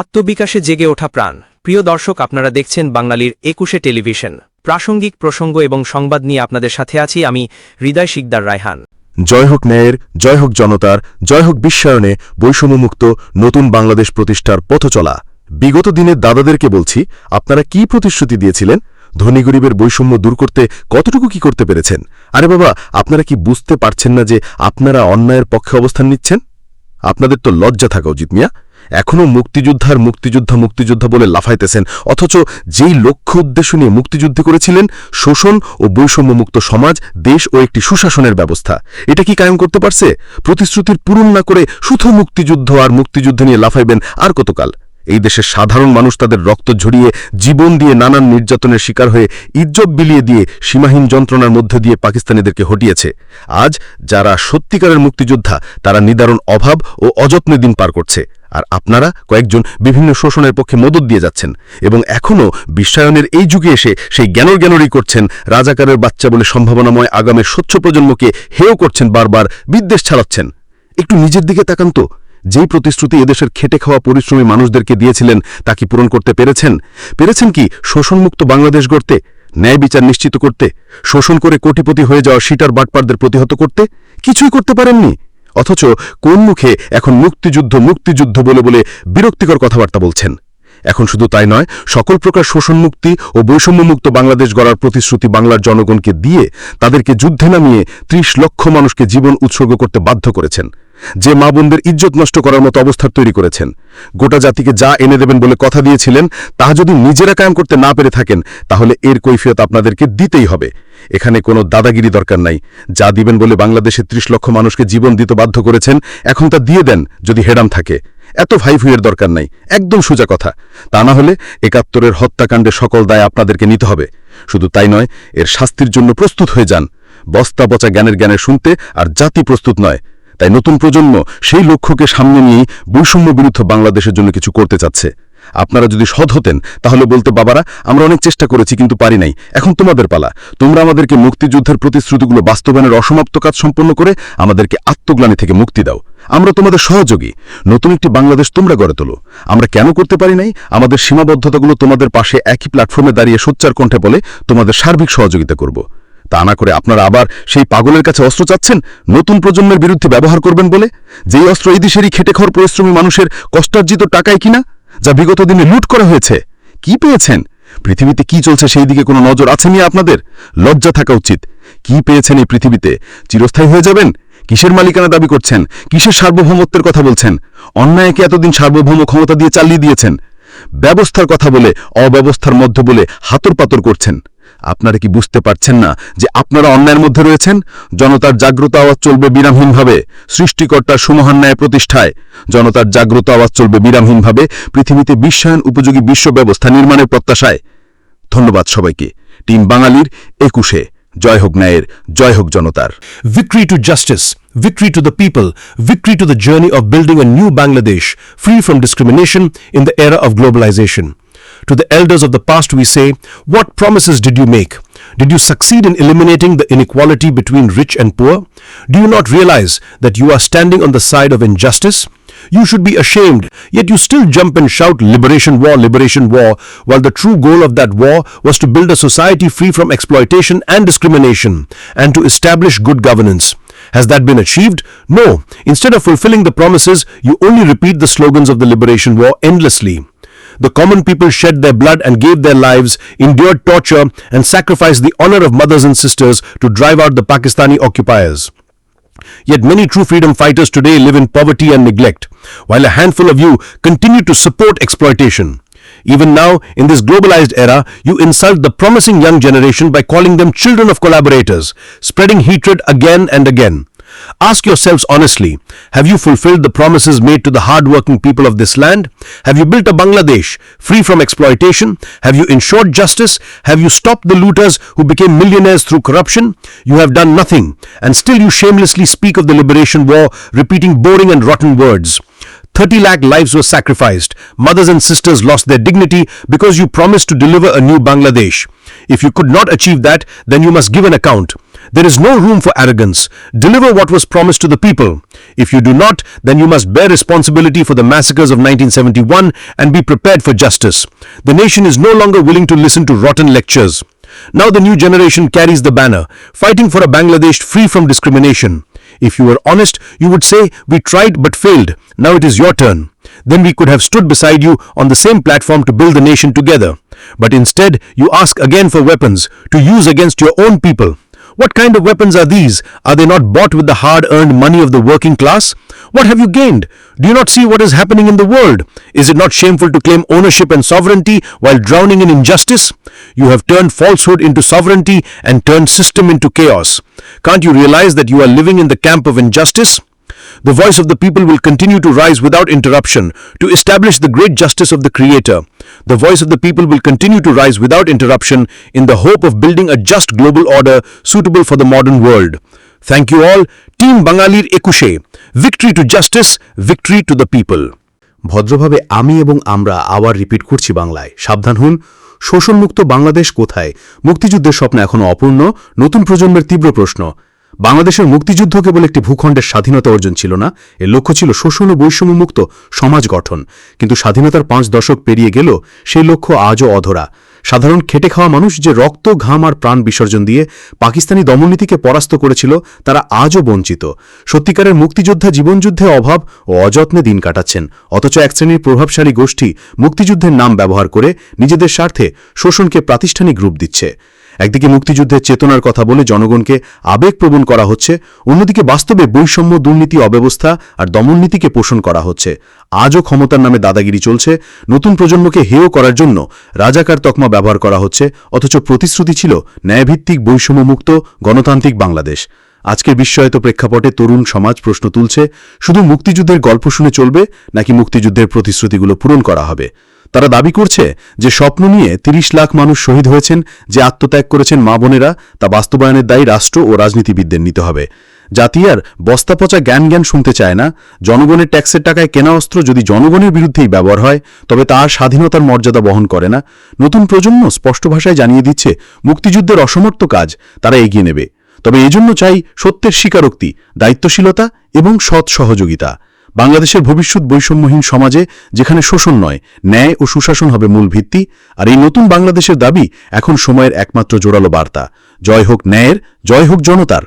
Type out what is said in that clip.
আত্মবিকাশে জেগে ওঠা প্রাণ। প্রিয় দর্শক, আপনারা দেখছেন বাঙালির একুশে টেলিভিশন। প্রাসঙ্গিক প্রসঙ্গ এবং সংবাদ নিয়ে আপনাদের সাথে আছি আমি হৃদয় শিকদার রায়হান। জয় হোক ন্যায়ের, জয় হোক জনতার, জয় হোক বিশ্বায়নে বৈষম্যমুক্ত নতুন বাংলাদেশ প্রতিষ্ঠার পথ চলা বিগত দিনের দাদাদেরকে বলছি, আপনারা কি প্রতিশ্রুতি দিয়েছিলেন? ধনী গরিবের বৈষম্য দূর করতে কতটুকু কি করতে পেরেছেন? আরে বাবা, আপনারা কি বুঝতে পারছেন না যে আপনারা অন্যায়ের পক্ষে অবস্থান নিচ্ছেন? আপনাদের তো লজ্জা থাকা উচিত মিয়া। এখনও মুক্তিযোদ্ধার মুক্তিযোদ্ধা মুক্তিযোদ্ধা বলে লাফাইতেছেন। অথচ যেই লক্ষ্য উদ্দেশ্য নিয়ে মুক্তিযুদ্ধ করেছিলেন, শোষণ ও বৈষম্যমুক্ত সমাজ, দেশ ও একটি সুশাসনের ব্যবস্থা। এটা কি কায়েম করতে পারছে? প্রতিশ্রুতির পূরণ না করে শুধু মুক্তিযুদ্ধ আর মুক্তিযুদ্ধ নিয়ে লাফাইবেন আর কতকাল? এই দেশের সাধারণ মানুষ তাদের রক্ত ঝরিয়ে, জীবন দিয়ে নানান নির্যাতনের শিকার হয়ে, ইজ্জত বিলিয়ে দিয়ে সীমাহীন যন্ত্রণার মধ্য দিয়ে পাকিস্তানিদেরকে হটিয়েছে। আজ যারা সত্যিকারের মুক্তিযোদ্ধা, তারা নিদারণ অভাব ও অযত্নে দিন পার করছে। আর আপনারা কয়েকজন বিভিন্ন শোষণের পক্ষে মদত দিয়ে যাচ্ছেন এবং এখনও বিশ্বায়নের এই যুগে এসে সেই জ্ঞানর জ্ঞানরই করছেন রাজাকারের বাচ্চা বলে সম্ভাবনাময় আগামের স্বচ্ছ প্রজন্মকে হেয় করছেন বারবার, বিদ্বেষ ছাড়াচ্ছেন। একটু নিজের দিকে তাকান তো। যেই প্রতিশ্রুতি এদেশের খেটে খাওয়া পরিশ্রমী মানুষদেরকে দিয়েছিলেন, তা কি পূরণ করতে পেরেছেন? পেরেছেন কি শোষণমুক্ত বাংলাদেশ গড়তে, ন্যায় বিচার নিশ্চিত করতে, শোষণ করে কোটিপতি হয়ে যাওয়া সিটার বাটপারদের প্রতিহত করতে? কিছুই করতে পারেননি। অথচ কোন মুখে এখন মুক্তিযুদ্ধ মুক্তিযুদ্ধ বলে বলে বিরক্তিকর কথাবার্তা বলছেন? এখন শুধু তাই নয়, সকল প্রকার শোষণমুক্তি ও বৈষম্যমুক্ত বাংলাদেশ গড়ার প্রতিশ্রুতি বাংলার জনগণকে দিয়ে তাদেরকে যুদ্ধে নামিয়ে ত্রিশ লক্ষ মানুষকে জীবন উৎসর্গ করতে বাধ্য করেছেন। যে মা বোনদের ইজ্জত নষ্ট করার মতো অবস্থার তৈরি করেছেন। গোটা জাতিকে যা এনে দেবেন বলে কথা দিয়েছিলেন, তা যদি নিজেরা কায়েম করতে না পেরে থাকেন, তাহলে এর কৈফিয়ত আপনাদেরকে দিতেই হবে। এখানে কোনো দাদাগিরি দরকার নাই। যা দিবেন বলে বাংলাদেশে ত্রিশ লক্ষ মানুষকে জীবন দিতে বাধ্য করেছেন, এখন তা দিয়ে দেন যদি হেডাম থাকে। এত ভাইফুয়ের দরকার নাই, একদম সোজা কথা। তা না হলে একাত্তরের হত্যাকাণ্ডে সকল দায় আপনাদেরকে নিতে হবে। শুধু তাই নয়, এর শাস্তির জন্য প্রস্তুত হয়ে যান। বস্তা পচা জ্ঞানের জ্ঞানে শুনতে আর জাতি প্রস্তুত নয়। তাই নতুন প্রজন্ম সেই লক্ষ্যকে সামনে নিয়েই বৈষম্য বিরুদ্ধ বাংলাদেশের জন্য কিছু করতে চাচ্ছে। আপনারা যদি সৎ হতেন, তাহলে বলতে, বাবারা, আমরা অনেক চেষ্টা করেছি, কিন্তু পারি নাই। এখন তোমাদের পালা। তোমরা আমাদেরকে মুক্তিযুদ্ধের প্রতিশ্রুতিগুলো বাস্তবায়নের অসমাপ্ত কাজ সম্পন্ন করে আমাদেরকে আত্মগ্লানি থেকে মুক্তি দাও। আমরা তোমাদের সহযোগী। নতুন একটি বাংলাদেশ তোমরা গড়ে তোলো। আমরা কেন করতে পারি নাই? আমাদের সীমাবদ্ধতাগুলো তোমাদের পাশে একই প্ল্যাটফর্মে দাঁড়িয়ে সোচ্চার কণ্ঠে বলে তোমাদের সার্বিক সহযোগিতা করব। তা না করে আপনারা আবার সেই পাগলের কাছে অস্ত্র চাচ্ছেন? নতুন প্রজন্মের বিরুদ্ধে ব্যবহার করবেন বলে? যেই অস্ত্র এই দেশেরই খেটে পরিশ্রমী মানুষের কষ্টার্জিত টাকায় কিনা? যা বিগত দিনে লুট করা হয়েছে। কি পেয়েছেন? পৃথিবীতে কি চলছে সেই দিকে কোনো নজর আছে নিয়ে আপনাদের? লজ্জা থাকা উচিত। কি পেয়েছেন এই পৃথিবীতে? চিরস্থায়ী হয়ে যাবেন? কিসের মালিকানা দাবি করছেন? কিসের সার্বভৌমত্বের কথা বলছেন? অন্যায়কে এতদিন সার্বভৌম ক্ষমতা দিয়ে চালিয়ে দিয়েছেন। ব্যবস্থার কথা বলে, অব্যবস্থার মধ্য বলে হাতর পাতর করছেন। আপনারা কি বুঝতে পারছেন না যে আপনারা অন্যায়ের মধ্যে রয়েছেন? জনতার জাগ্রত আওয়াজ চলবে বিরামহীনভাবে সৃষ্টিকর্তার সুমহান ন্যায় প্রতিষ্ঠায়। জনতার জাগ্রত আওয়াজ চলবে বিরামহীনভাবে পৃথিবীতে বিশ্বায়ন উপযোগী বিশ্ব ব্যবস্থা নির্মাণের প্রত্যাশায়। ধন্যবাদ সবাইকে। টিম বাঙালির একুশে। জয় হোক ন্যায়ের জয় হোক জনতার। Victory to justice victory to the people, victory to the journey of building a new Bangladesh, free from discrimination in the era of globalization. To the elders of the past we say, what promises did you make? Did you succeed in eliminating the inequality between rich and poor? Do you not realize that you are standing on the side of injustice? You should be ashamed, yet you still jump and shout liberation war, liberation war, while the true goal of that war was to build a society free from exploitation and discrimination and to establish good governance. Has that been achieved? No. Instead of fulfilling the promises, you only repeat the slogans of the liberation war endlessly. The common people shed their blood and gave their lives, endured torture, and sacrificed the honor of mothers and sisters to drive out the Pakistani occupiers. Yet many true freedom fighters today live in poverty and neglect, while a handful of you continue to support exploitation. Even now, in this globalized era, you insult the promising young generation by calling them children of collaborators, spreading hatred again and again. Ask yourselves honestly, have you fulfilled the promises made to the hard-working people of this land? Have you built a Bangladesh free from exploitation? Have you ensured justice? Have you stopped the looters who became millionaires through corruption? You have done nothing, and still you shamelessly speak of the liberation war, repeating boring and rotten words. 30 lakh lives were sacrificed. Mothers and sisters lost their dignity because you promised to deliver a new Bangladesh. If you could not achieve that, then you must give an account. There is no room for arrogance. Deliver what was promised to the people. If you do not, then you must bear responsibility for the massacres of 1971 and be prepared for justice. The nation is no longer willing to listen to rotten lectures. Now the new generation carries the banner, fighting for a Bangladesh free from discrimination. If you were honest, you would say, We tried but failed. Now it is your turn. Then we could have stood beside you on the same platform to build the nation together. But instead, you ask again for weapons to use against your own people. What kind of weapons are these? Are they not bought with the hard earned money of the working class? What have you gained? Do you not see what is happening in the world? Is it not shameful to claim ownership and sovereignty while drowning in injustice? You have turned falsehood into sovereignty and turned system into chaos. Can't you realize that you are living in the camp of injustice? The voice of the people will continue to rise without interruption to establish the great justice of the Creator. The voice of the people will continue to rise without interruption in the hope of building a just global order suitable for the modern world. Thank you all. Team Bangalir Ekushe. Victory to justice, victory to the people. ভদ্রভাবে আমি এবং আমরা আবার repeat করছি বাংলায় সাবধান হন শোষণমুক্ত বাংলাদেশ কোথায় মুক্তিযুদ্ধের স্বপ্ন এখনও অপূর্ণ নতুন প্রজন্মের তীব্র প্রশ্ন বাংলাদেশের মুক্তিযুদ্ধ কেবল একটি ভূখণ্ডের স্বাধীনতা অর্জন ছিল না, এর লক্ষ্য ছিল শোষণ ও বৈষম্যমুক্ত সমাজ গঠন। কিন্তু স্বাধীনতার পাঁচ দশক পেরিয়ে গেল, সেই লক্ষ্য আজও অধরা। সাধারণ খেটে খাওয়া মানুষ যে রক্ত, ঘাম আর প্রাণ বিসর্জন দিয়ে পাকিস্তানি দমননীতিকে পরাস্ত করেছিল, তারা আজও বঞ্চিত। সত্যিকারের মুক্তিযোদ্ধা জীবনযুদ্ধে অভাব ও অযত্নে দিন কাটাচ্ছেন, অথচ এক শ্রেণির প্রভাবশালী গোষ্ঠী মুক্তিযুদ্ধের নাম ব্যবহার করে নিজেদের স্বার্থে শোষণকে প্রাতিষ্ঠানিক রূপ দিচ্ছে। একদিকে মুক্তিযুদ্ধের চেতনার কথা বলে জনগণকে আবেগপ্রবণ করা হচ্ছে, অন্যদিকে বাস্তবে বৈষম্য, দুর্নীতি, অব্যবস্থা আর দমননীতিকে পোষণ করা হচ্ছে। আজও ক্ষমতার নামে দাদাগিরি চলছে, নতুন প্রজন্মকে হেয় করার জন্য রাজাকার তকমা ব্যবহার করা হচ্ছে, অথচ প্রতিশ্রুতি ছিল ন্যায়ভিত্তিক বৈষম্যমুক্ত গণতান্ত্রিক বাংলাদেশ। আজকের বিস্ময়ত প্রেক্ষাপটে তরুণ সমাজ প্রশ্ন তুলছে, শুধু মুক্তিযুদ্ধের গল্প শুনে চলবে, নাকি মুক্তিযুদ্ধের প্রতিশ্রুতিগুলো পূরণ করা হবে? তারা দাবি করছে যে স্বপ্ন নিয়ে ৩০ লাখ মানুষ শহীদ হয়েছেন, যে আত্মত্যাগ করেছেন মা বোনেরা, তা বাস্তবায়নের দায়ী রাষ্ট্র ও রাজনীতিবিদদের নিতে হবে। জাতি আর বস্তাপচা জ্ঞান জ্ঞান শুনতে চায় না। জনগণের ট্যাক্সের টাকায় কেনা অস্ত্র যদি জনগণের বিরুদ্ধেই ব্যবহার হয়, তবে তা আর স্বাধীনতার মর্যাদা বহন করে না। নতুন প্রজন্ম স্পষ্ট ভাষায় জানিয়ে দিচ্ছে, মুক্তিযুদ্ধের অসমর্থ কাজ তারা এগিয়ে নেবে। তবে এজন্য চাই সত্যের স্বীকারোক্তি, দায়িত্বশীলতা এবং সৎ সহযোগিতা। বাংলাদেশের ভবিষ্যৎ বৈষম্যহীন সমাজে যেখানে শোষণ নয়, ন্যায় ও সুশাসন হবে মূল ভিত্তি, আর এই নতুন বাংলাদেশের দাবি এখন সময়ের একমাত্র জোরালো বার্তা। জয় হোক ন্যায়ের, জয় হোক জনতার।